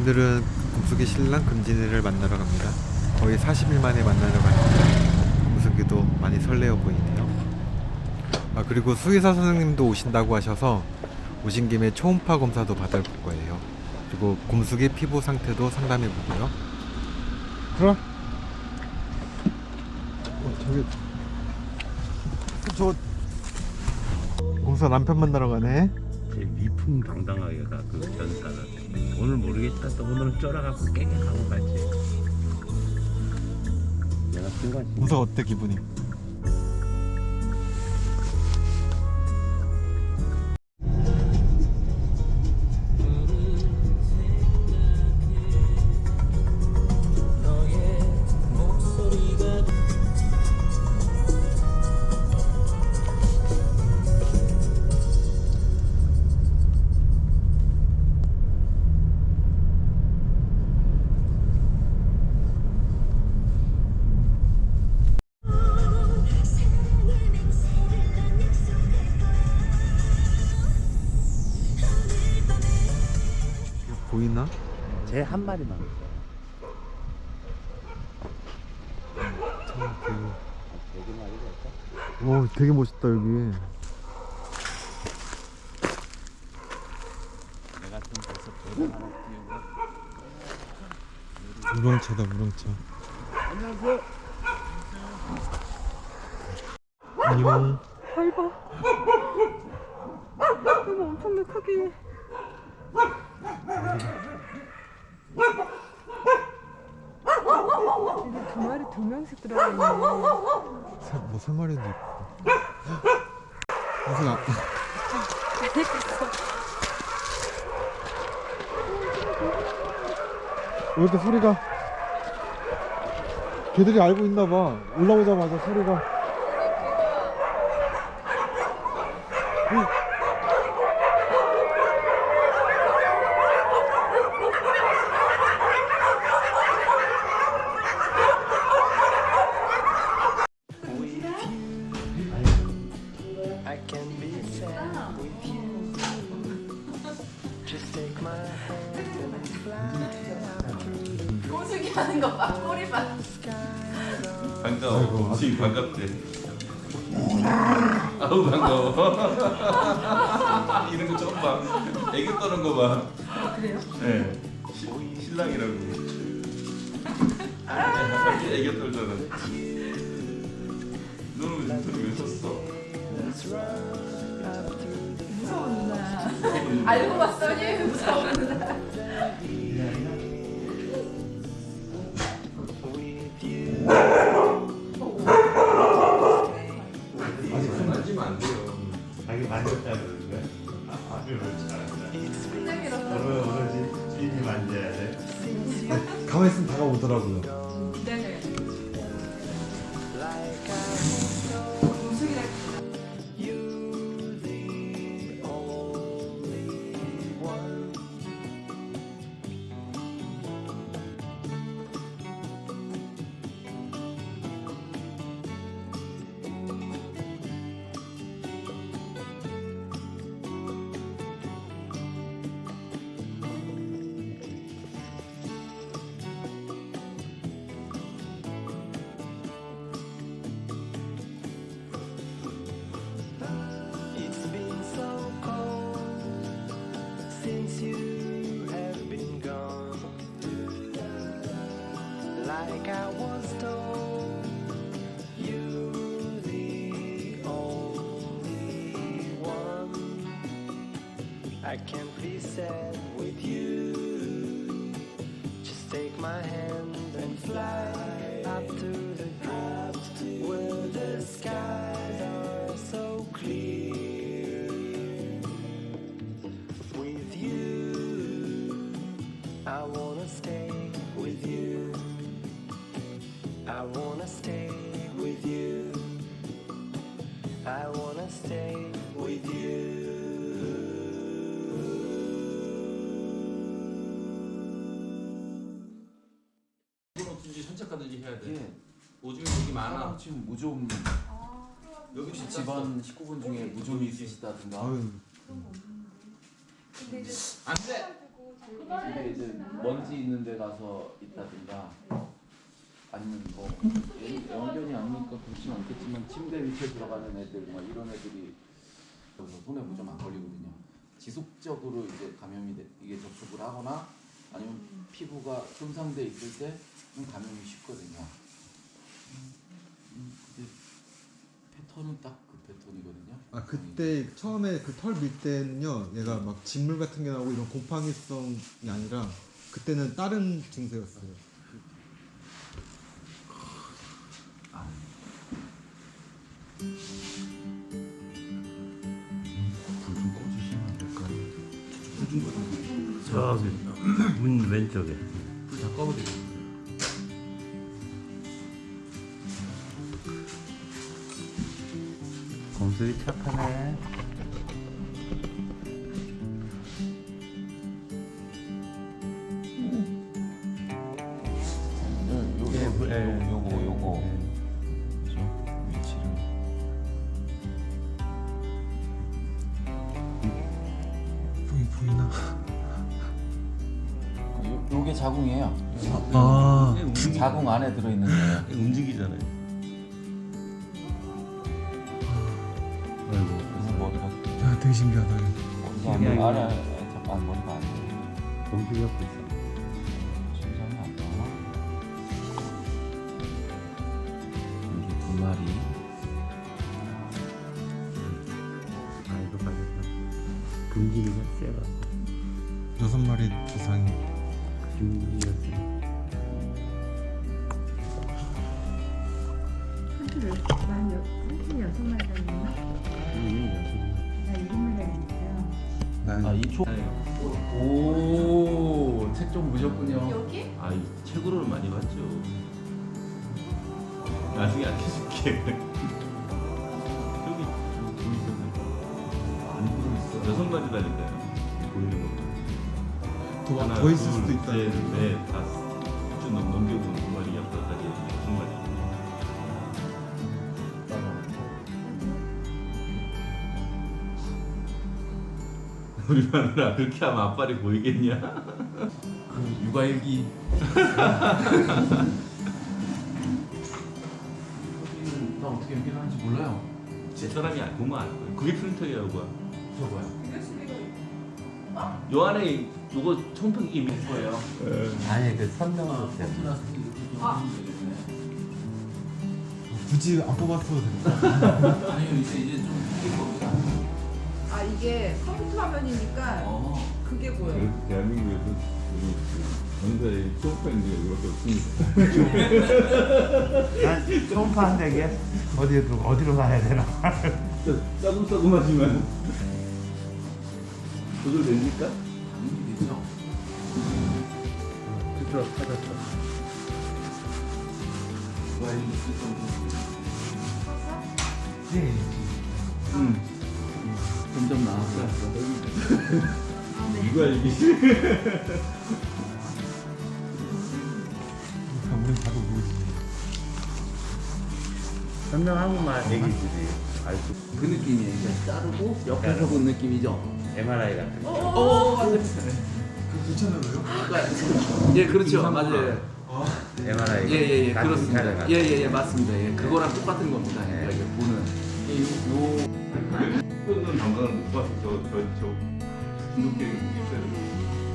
오늘은 금숙이 신랑 금진이를 만나러 갑니다. 거의 40일 만에 만나러 가니까 금숙이도 많이 설레어 보이네요. 아 그리고 수의사 선생님도 오신다고 하셔서 오신 김에 초음파 검사도 받을 거예요. 그리고 금숙이 피부 상태도 상담해 보고요. 그럼 어, 저기 저 공사 남편 만나러 가네. 제 위풍당당하게 가그 변사를 오늘 모르겠다. 또 오늘은 쫄아갖고 깨끗하고 가지. 내가 순간 공사 어때 기분이? 제한 마리만 오 되게 멋있다 여기. 내가 좀 벌써 도장 하나 띄우고 우렁차다 우렁차. 안녕하세요 안녕. 밟아. 이거 엄청나 크게. 이게 두 마리 두 명씩 들어가 있네. 사, 뭐세 마리도 있고. 무슨 아, 왜 이렇게 소리가? 걔들이 알고 있나 봐. 올라오자마자 소리가. 꼬리 봐. 반가워. 지금 반갑대. 아우 반가워. 이런 거 처음 봐. 애기 떠는 거 봐. 그래요? 네. 시- 신랑이라고. 애기 떨잖아. 너는 왜 소리 왜 썼어? 무서운 누나. 알고 봤더니 무서운 누나. 만졌다 그러는 거야? 아, 아주 잘한다. 오늘 오늘 주인이 만져야 돼. 가만히 있으면 다가오더라고요. I was told, you the only one. I can't be sad with you. Just take my hand and fly I wanna stay with you. I wanna stay with you. 어쩐지 산책하든지 해야 돼. 오줌이 되게 많아. 지금 무좀 여기 혹시 집안 식구분 중에 무좀이 있으시다든가 아유 근데 이제 안 돼. 근데 이제 먼지 있는 데 가서 있다든가 아니면 뭐 연- 연견이 아니니까 그렇진 않겠지만 침대 밑에 들어가는 애들 막 이런 애들이 손에 무좀 안 걸리거든요. 지속적으로 이제 감염이 돼, 이게 접촉을 하거나 아니면 피부가 손상돼 있을 때 좀 감염이 쉽거든요. 음, 근데 패턴은 딱 그 패턴이거든요. 아 그때 처음에 그 털 밀 때는요 얘가 막 진물 같은 게 나오고 이런 곰팡이성이 아니라 그때는 다른 증세였어요 불좀 꺼주시면 안 될까요? 저기 문 왼쪽에. 불다 꺼버리세요. 곰수이 착하네. 자궁이에요 아 움직이, 자궁 안에 들어있는 거예요 움직이잖아요. 아이고. 그래서 머리가 야, 되게 신기하다 머리가 안 아니, 잠깐 머리가 안 돼. 곰수이 갖고 있어. 심장이 안 나와 이게 두 마리 아이고 가졌다. 금지기가 세가. 여섯 마리 세. 한줄 만 여, 한줄 여섯 마리 다녔나? 음, 나 일곱 마리 다녔어요. 아, 이 초... 오, 책 좀 보셨군요. 여기? 아, 이 책으로는 많이 봤죠. 나중에 알려줄게. 저기 보이잖아요. 안 보이있어. 여섯 마리 달린다요. 보이는 거. 더, 하나, 더 있을 둘, 수도 있다 셋, 넷, 다섯. 쭉 넘- 넘겨보면 두 마리, 여섯 마리, 여섯 마리. 우리 마누라 그렇게 하면 앞발이 보이겠냐? 그 육아일기. 나 어떻게 연결하는지 몰라요. 제 사람이 알- 보면 알 거야. 그게 프린터이라고 봐. 저거요. 요 안에 요거 청평이 밑에 거예요. 아니 그 선명도 좀 아. 굳이 안 뽑았어도 된다 아니요 이제 이제 좀 바뀔 겁니다. 아 이게 컴퓨터 화면이니까 어. 그게 보여. 대한민국에서 전자의 소프트웨어가 이렇게 없으니까 초음파 한 대게 어디로 어디로 가야 되나? 싸금싸금하지만 조절됩니까? 육아일기 쓸 정도. 네. 응. 점점 나아져. 이거 알기 우린 다도 모르지 설명하고만 얘기들이 알수 그 느낌이에요. 이제 자르고 옆에서 본 느낌이죠. MRI 같은 거. 오 맞아요. 괜찮아요? 예 그렇죠 맞아요. MRI. 예예예 그렇습니다. 예예예 맞습니다. 예 그거랑 똑같은 겁니다. 네. 예, 이게 보는 요 끊는 방광을 못 봐서 저저저 게 있어요.